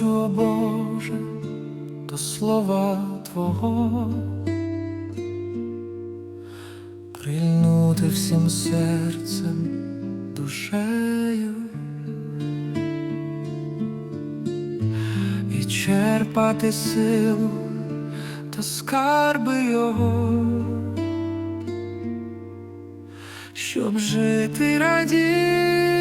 Хочу, Боже, до слова Твого, прильнути всім серцем, душею. І черпати силу та скарби Його, щоб жити радіти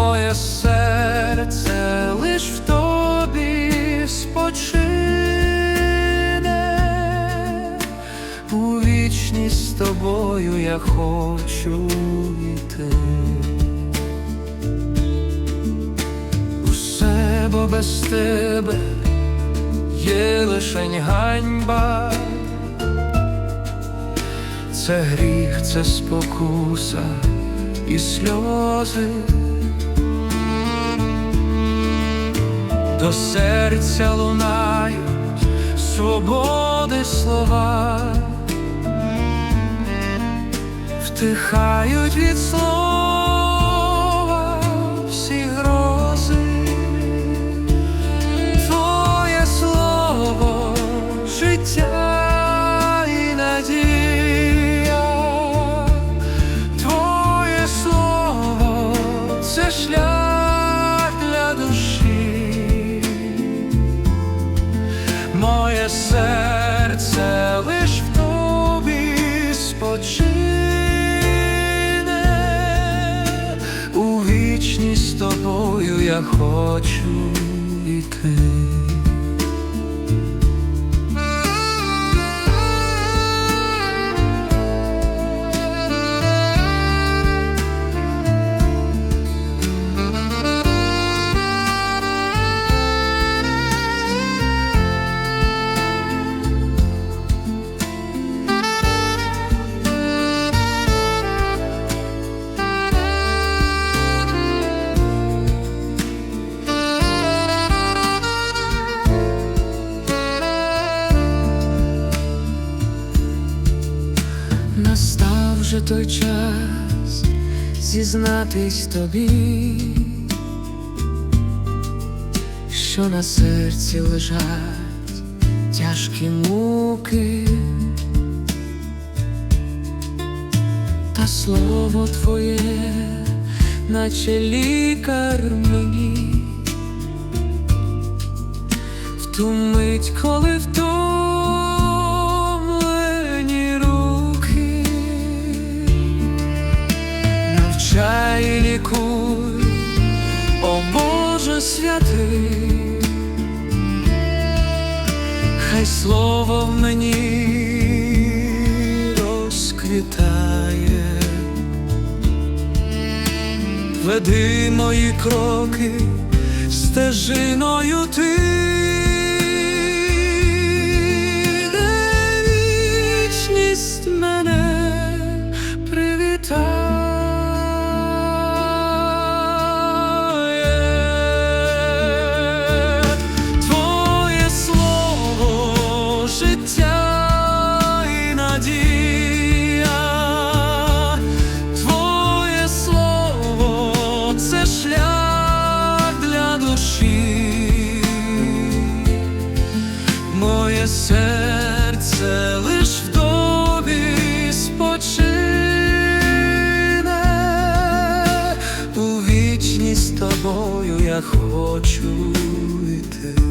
моє серце лиш в тобі спочине, у вічність з тобою я хочу йти. Усе, бо без тебе є лишень ганьба. Це гріх, це спокуса і сльози. До серця лунають свободи слова, втихають від слова серце лиш в тобі спочине, у вічність з тобою я хочу йти. Той час зізнатись тобі, що на серці лежать тяжкі муки, та слово твоє, наче лікар мені, в ту мить, коли втомлені і лікуй, о Боже святий, хай слово в мені розквітає, веди мої кроки стежиною ти. Душі, моє серце лиш в тобі спочине, у вічність з тобою я хочу йти.